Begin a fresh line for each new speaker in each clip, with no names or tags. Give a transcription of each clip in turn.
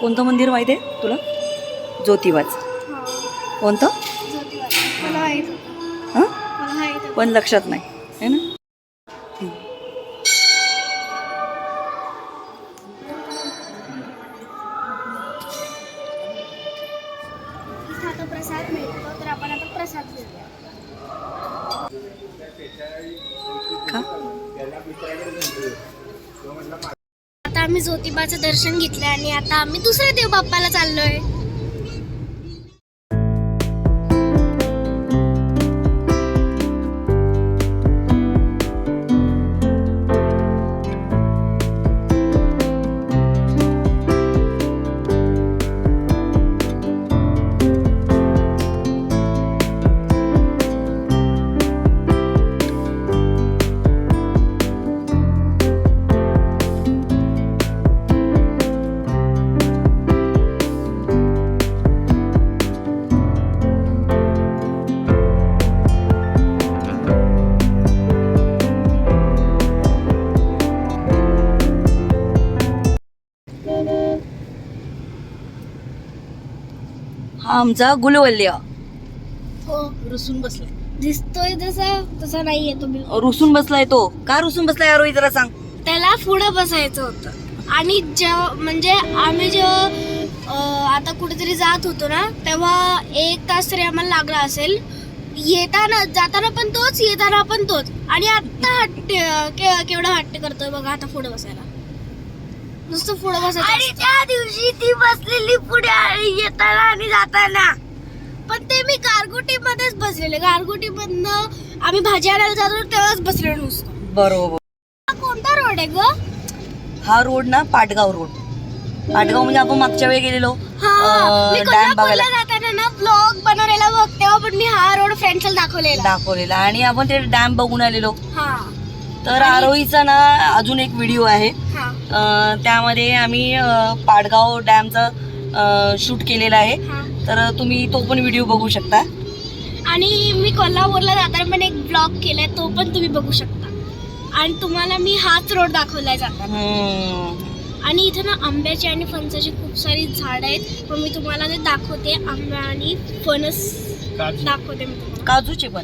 कोणतं मंदिर माहिती आहे तुला? ज्योतिबाचं. कोणतं. हां. पण लक्षात नाही. है ना?
प्रसाद मिळतो तर आपण आता प्रसाद घेऊया.
का?
आता आम्ही ज्योतिबाचं दर्शन घेतलं आणि आता आम्ही दुसऱ्या देवबाप्पाला चाललोय.
आमचा गुलवल्य.
हो
रुसून बसलाय.
दिसतोय तसा तसा नाहीये तुम्ही
रुसून बसलाय तो. का रुसून बसलाय रोहित जरा सांग.
त्याला पुढं बसायचं होतं. आणि जेव्हा म्हणजे आम्ही जेव्हा आता कुठेतरी जात होतो ना तेव्हा एक तास तरी आम्हाला लागला असेल. येताना जाताना पण तोच येताना पण तोच. आणि आता हट्ट के- केवढा हट्ट करतोय बघा आता पुढे बसायला. नुसतं पुढे बसायचं. आणि त्या दिवशी ती बसलेली पुढे येताना आणि जाताना. पण ते मी गारगोटी मध्येच बसलेले. गारगोटी मधनं आम्ही भाजी आणायला जातो तेव्हाच बसलेलो नुसतं.
बरोबर.
हा कोणता रोड आहे ग?
हा रोड ना पाटगाव रोड. पाटगाव म्हणजे आपण मागच्या वेळी गेलेलो.
हा
अं,
मी
डॅम
कोल्हापूरला
बघायला.
जाताना ना ब्लॉग बनवलेला बघ तेव्हा पण मी हा रोड फ्रेंड्सला दाखवलेला.
दाखवलेला. आणि आपण ते डॅम बघून आलेलो.
हा.
तर आरोहीचा ना अजून एक व्हिडिओ आहे.
हा.
अं, त्यामध्ये आम्ही अं, पाटगाव डॅमचा शूट केलेला आहे.
हा.
तर तुम्ही तो पण व्हिडिओ बघू शकता.
आणि मी कोल्हापूरला जाताना पण एक ब्लॉग केलाय तो पण तुम्ही बघू शकता. आणि तुम्हाला मी हाच रोड दाखवलाय जाताना.
हम्म.
आणि इथं ना आंब्याची आणि फणसाची खूप सारी झाड आहेत. मग मी तुम्हाला ते दाखवते आंबा आणि फणस दाखवते मी तुम्हाला.
काजूचे पण.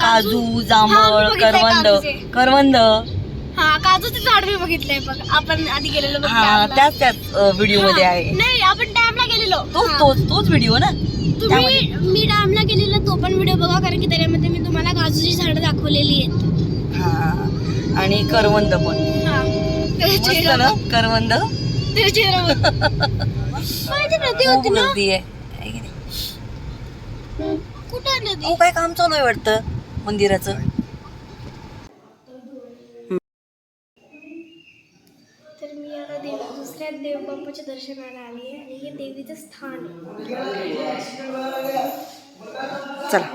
काजू?
जांभळ
बघितलंय
करवंद.
काजूचे.
करवंद.
हा काजूचं झाड मी बघितलंय बघ. आपण आधी गेलेलो बघ
हा. त्याच त्याच व्हिडिओमध्ये
हा,
आहे.
नाही आपण डॅमला गेलेलो.
तोच
हा.
तोच तोच व्हिडिओ ना?
तुम्ही मी डॅमला गेलेला तो पण व्हिडिओ बघा कारण की त्याच्यामध्ये मी तुम्हाला काजूची झाडं दाखवलेली आहेत.
हा आणि करवंद पण.
हा. त्याचा
मस्त
चेहरा
ना?
बघ.
करवंद?
त्याचा चेहरा बघ. माहिती नदी
खूप
होती ना?
गर्दी आहे. आहे की नाही?
कुठं नदी?
काय काम चालू आहे वाटतं? मंदिराचं.
तर मी आता देव दुसऱ्या देवबाप्पाच्या दर्शनाला आली आहे आणि हे देवीचं स्थान आहे.
चला.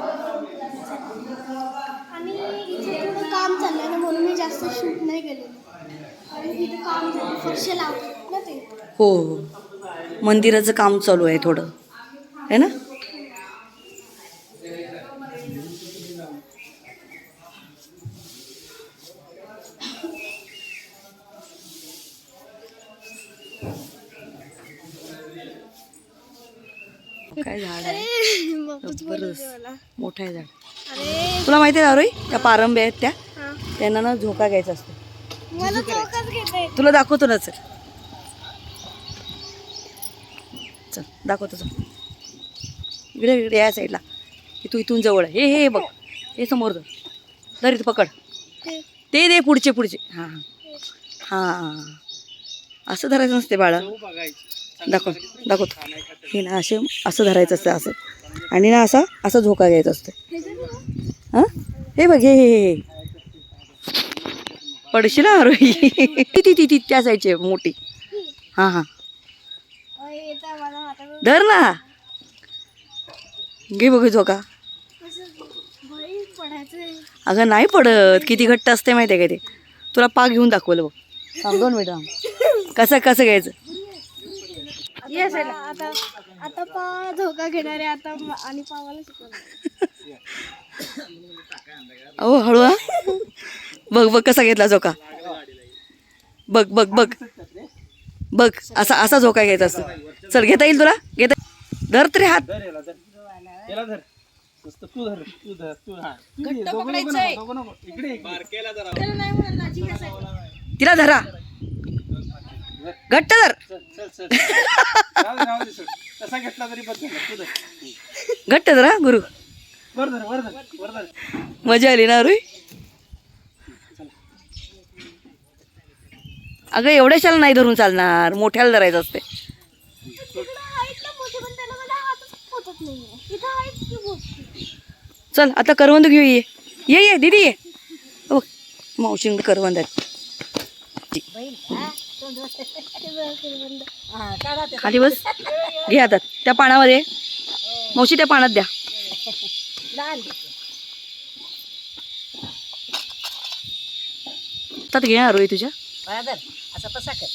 आणि इथे थोडं काम चाललं ना म्हणून मी जास्त शूट नाही केलेलं आणि इथे काम झालं फरशे लावतात ना ते?
हो हो. मंदिराचं काम चालू आहे थोडं. है ना? काय झाड आहे? मोठं आहे झाड.
अरे.
तुला माहिती आहे रोई त्या पारंब्या आहेत त्या. त्यांना ना झोका घ्यायचा असतो.
मला चौकाच घेते
तुला दाखवतो ना चल. चल दाखवतो चल. इकडे इकडे या साईडला. तू इथून जवळ आहे. हे हे बघ. हे समोर धर. धर इथं पकड. ते दे पुढचे पुढचे. हां हां. हां. असं धरायचं नसते बाळा. दाखव दाखवतो. हे ना असे असं धरायचं असतं असं. आणि ना असा असा झोका घ्यायचा असतो. हां? हे बघ हे हे हे पडशील ना रोही ती ती ती ती त्या साईडची आहे, मोठी. हां हां. धर ना. घे बघू झोका. अगं नाही पडत. किती घट्ट असते माहिती आहे का ते? तुला पा घेऊन दाखवलं बघ. दोन मिनिट कसं कसं घ्यायचं?
येस आता आता पा धोका घेणारे आता आणि पावाला शिकवणार.
अहो हळू हा. बघ बघ कसा घेतला झोका बघ बघ बघ. बघ असा असा झोका घ्यायचा असतो. चल घेता येईल तुला? घेता धर तरी हात.
हा.
तिला धरा. घट्ट धर.
कसा घेतला तरी
घट्ट धरा गुरु.
वर धर वर धर वर धर.
मजा आली ना रुई? अगं एवढ्याशाला नाही धरून चालणार. मोठ्याला धरायचं असते चल आता करवंद घेऊ ये. ये ये दीदी ये. मावशी करवंद आहेत. खाली बस. घे आता. त्या पानामध्ये मावशी त्या पानात द्या. त्यात घे रोई तुझ्या.
असं तसा कर.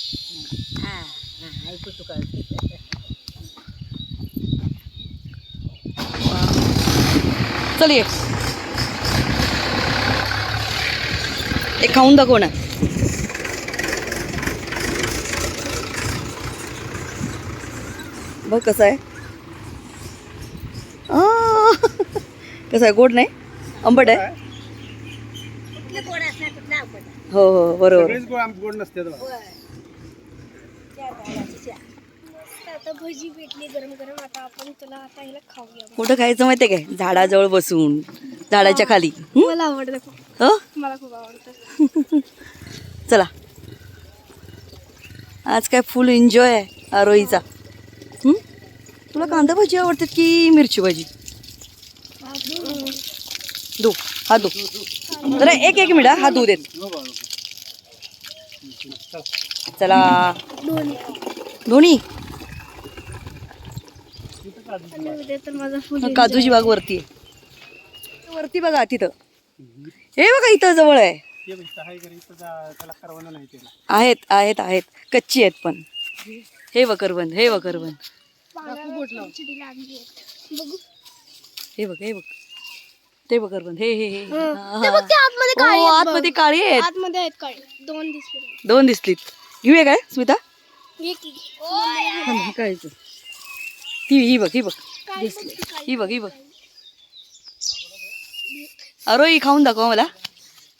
हा हा ऐकू तू
चल ये. एक खाऊन दाखव ना. बघ कसं आहे. कसं आहे गोड नाही? आंबट आहे?
कुठले गोड असणार कुठला आपण
हो हो बरोबर.
सगळेच गोड आम- गोड नसते
आता भजी भेटली गरम गरम. आता आपण तुला आता ह्याला खाऊया.
कुठं खायचं माहितीये काय? झाडाजवळ बसून झाडाच्या खाली. हं?
मला आवडतं खूप.
हो?
मला खूप आवडतं.
चला. आज काय फुल एन्जॉय आहे आरोईचा हं? तुला कांदा भाजी आवडतात की मिरची भाजी? दो हा दो. जरा एक एक मिनिट हा, हा दू देत चला. दोन्ही. काजूची बाग वरती आहे. वरती बघा तिथं. हे बघा इथं जवळ आहे. आहेत आहेत आहेत. कच्ची आहेत पण. हे वकरबंद हे वकरबंद हे बघ हे बघ. ते वकरबंद हे हे हे.
आतमध्ये काळी आहेत.
आतमध्ये काळी आहेत.
काळी. दोन दिसले.
दोन दिसलीत. घेऊया काय स्मिता? काळीच. ती ही बघ ही बघ. दिसली ही बघ ही बघ. अरो ही खाऊन दाखव मला.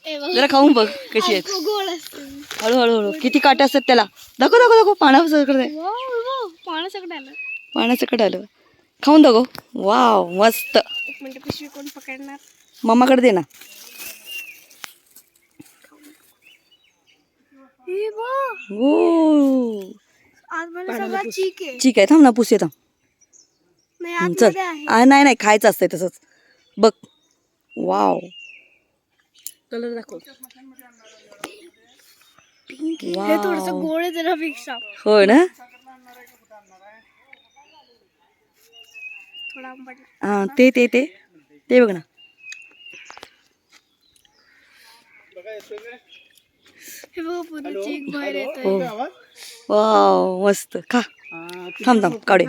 जरा खाऊन बघ कशी आहेत.
असते.
हळूहळू हळू किती काटे असतात त्याला? दाखव दाखव दाखव. पाना सगळं आहे
पाणी सगळं आलं.
पाण्याचं कडे आलं. खाऊन दाखव वाव मस्त.
एक मिनिट पिशवी कोण पकडणार?
मम्माकडे दे ना.
हे आहे.
ठीक आहे थांब ना पुसे थांब
नाही
हं, चल.
आहे.
नाही नाही खायचं असतंय तसंच. बघ. वाव. कलर दाखव.
हे थोडस गोड आहे
होय ना?
थोडा आंबट.
हा ते ते ते. ते बघ ना.
हे बघ बाहेर येत
हो. वाव मस्त. खा. थांब थांब काढे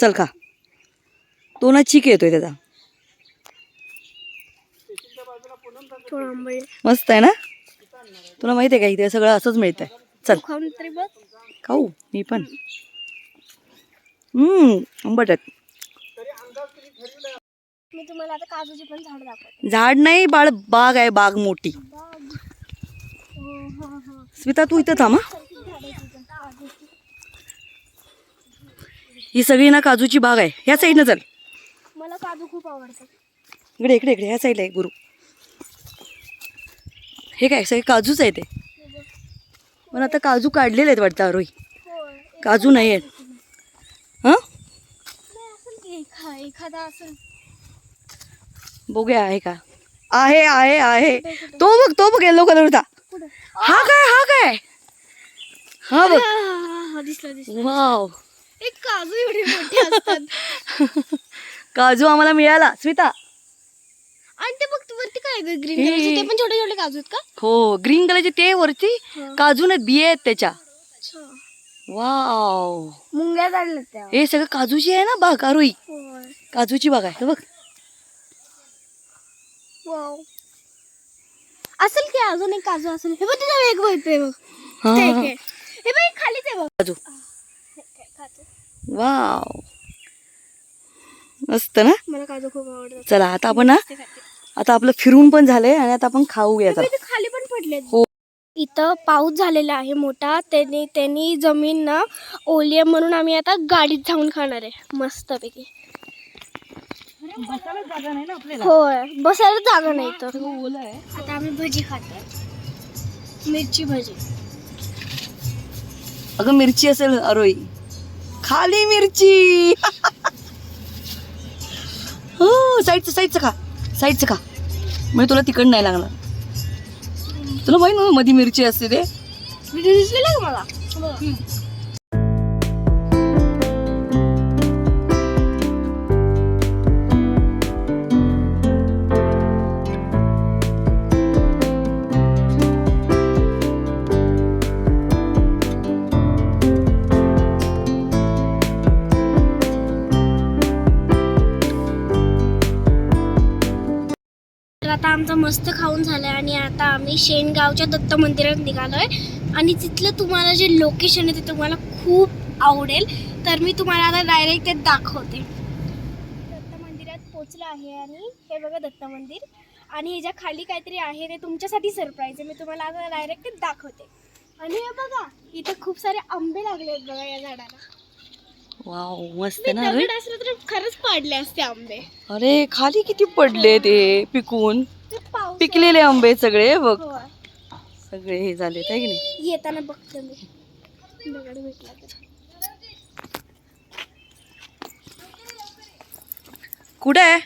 चल खा. तो ना चिक येतोय त्याचा
थोडा आंबट
मस्त आहे ना? तुला माहिती आहे का इथे सगळं असंच मिळतंय? चल.
खाऊन तरी बघ.
खाऊ मी पण. हम्म आंबट आहेत.
मी तुम्हाला आता काजूची पण झाड दाखवते.
झाड नाही बाळ बाग आहे बाग मोठी. स्मिता तू इथं थांब हा. ही सगळी ना काजूची बाग आहे. ह्या साईडनं चल.
मला काजू खूप आवडतात.
इकडे इकडे इकडे. ह्या साईडला आहे गुरु. हे काय सगळे काजूच आहे ते? पण आता काजू काढलेले आहेत वाटतं
होय
काजू नाही आहेत. हां?
एखादा
बघूया आहे का? आहे आहे आहे. तो बघ तो बघ येलो कलरचा हा काय हा काय? हा बघ. वाव
एक काजू एवढे
काजू आम्हाला मिळाला. स्मिता
आणि ते बघ वरती काय ग्रीन. कलरचे ते पण छोटे छोटे काजू आहेत का?
हो ग्रीन कलरचे ते वरती. काजू नाहीत बिये आहेत त्याच्या.
अच्छा.
वाव.
मुंग्या काढल्यात त्या.
हे सगळं काजूची आहे ना बाग
होय.
काजूची बाग आहे बघ.
वाव. असेल की अजून एक काजू असेल? हे बघ तिथं एक बघते बघ.
हा,
ते. एक आहे. हे बघ खालीच आहे बघ.
काजू.
हे.
वाव. मस्त ना?
मला काजू खूप आवडतात.
चला आता आपण ना
ते खाते.
आता आपलं फिरून पण झालंय आणि आता आपण
हे
जरा.
इथे खाली पण पडले
हो.
इथं पाऊस झालेला आहे मोठा. त्यांनी त्यांनी जमीन ना ओली आहे म्हणून आम्ही आता गाडीत जाऊन खाणार आहे मस्तपैकी.
बसायला जागा नाही ना आपल्याला?
होय बसायला जागा नाही तर
आहे.
आता आम्ही भजी खातोय. मिरची भजी.
अगं मिरची असेल अरोई. खाली मिरची. हो साईडचं साईडचं खा. साईडचं खा म्हणजे तुला तिकड नाही लागणार. तुला माहीत ना मध्ये मिरची असते ते?
का मला? आता आमचं मस्त खाऊन झालं आहे आणि आता आम्ही शेणगावच्या दत्त मंदिरात निघालो आहे आणि तिथलं तुम्हाला जे लोकेशन आहे ते तुम्हाला खूप आवडेल. तर मी तुम्हाला आता डायरेक्ट ते दाखवते. दत्त मंदिरात पोचलं आहे आणि हे बघा दत्त मंदिर आणि ह्याच्या खाली काहीतरी आहे ते तुमच्यासाठी सरप्राईज आहे. मी तुम्हाला आता डायरेक्ट ते दाखवते. आणि हे बघा इथं खूप सारे आंबे लागले आहेत बघा या झाडाला.
वाव मस्त ना अरे
दगड असलं तर खरंच पाडले असते आंबे.
अरे खाली किती पडले ते पिकून.
ते पाऊस
पिकलेले आंबे सगळे बघ. सगळे हे झाले आहे की नाही?
येताना बघते मी. दगड भेटला तर.
कुठे आहे?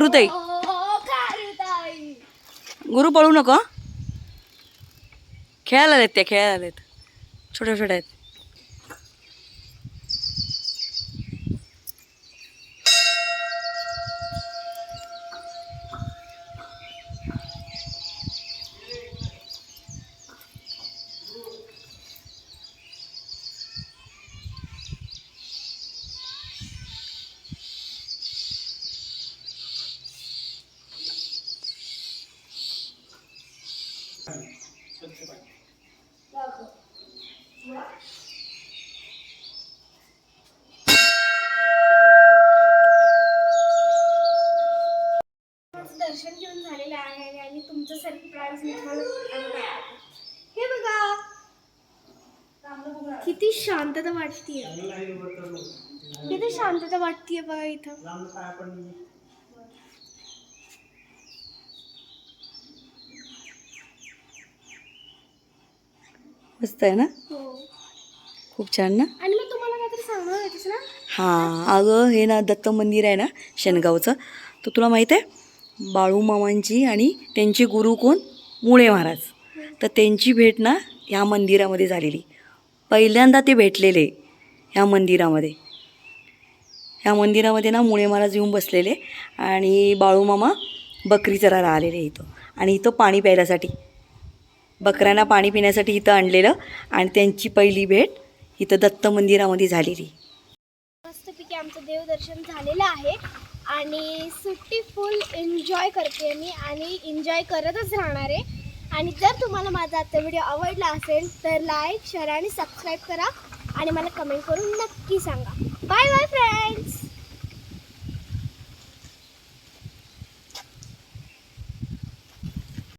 खारुताई गुरु पळू नका खेळायला आलेत त्या खेळायला आलेत. छोट्या छोट्या आहेत.
दर्शन घेऊन झालेलं आहे आणि तुमचं सरप्राईज. हे बघा. किती शांतता वाटतीये. किती शांतता वाटतीये बघा इथं.
मस्त आहे ना?
हो.
खूप छान ना?
आणि मग तुम्हाला काहीतरी सांगणार होतीस ना?
हां अगं हे ना दत्त मंदिर आहे ना शेनगावचं. तर तुला माहीत आहे बाळू मामांची आणि त्यांचे गुरु कोण? मुळे महाराज. तर त्यांची भेट ना ह्या मंदिरामध्ये झालेली. पहिल्यांदा ते भेटलेले ह्या मंदिरामध्ये. ह्या मंदिरामध्ये ना मुळे महाराज येऊन बसलेले आणि बाळू मामा बकरी चरायला आलेले इथं. आणि इथं पाणी प्यायल्यासाठी. बकऱ्यांना पाणी पिण्यासाठी इथं आणलेलं आणि त्यांची पहिली भेट इथं दत्त मंदिरामध्ये झालेली.
मस्तपैकी आमचं देवदर्शन झालेलं आहे. आणि सुट्टी फुल एन्जॉय करते मी आणि एन्जॉय करतच राहणार आहे. आणि जर तुम्हाला माझा आजचा व्हिडिओ आवडला असेल तर लाईक शेअर आणि सबस्क्राईब करा. आणि मला कमेंट करून नक्की सांगा. Bye bye friends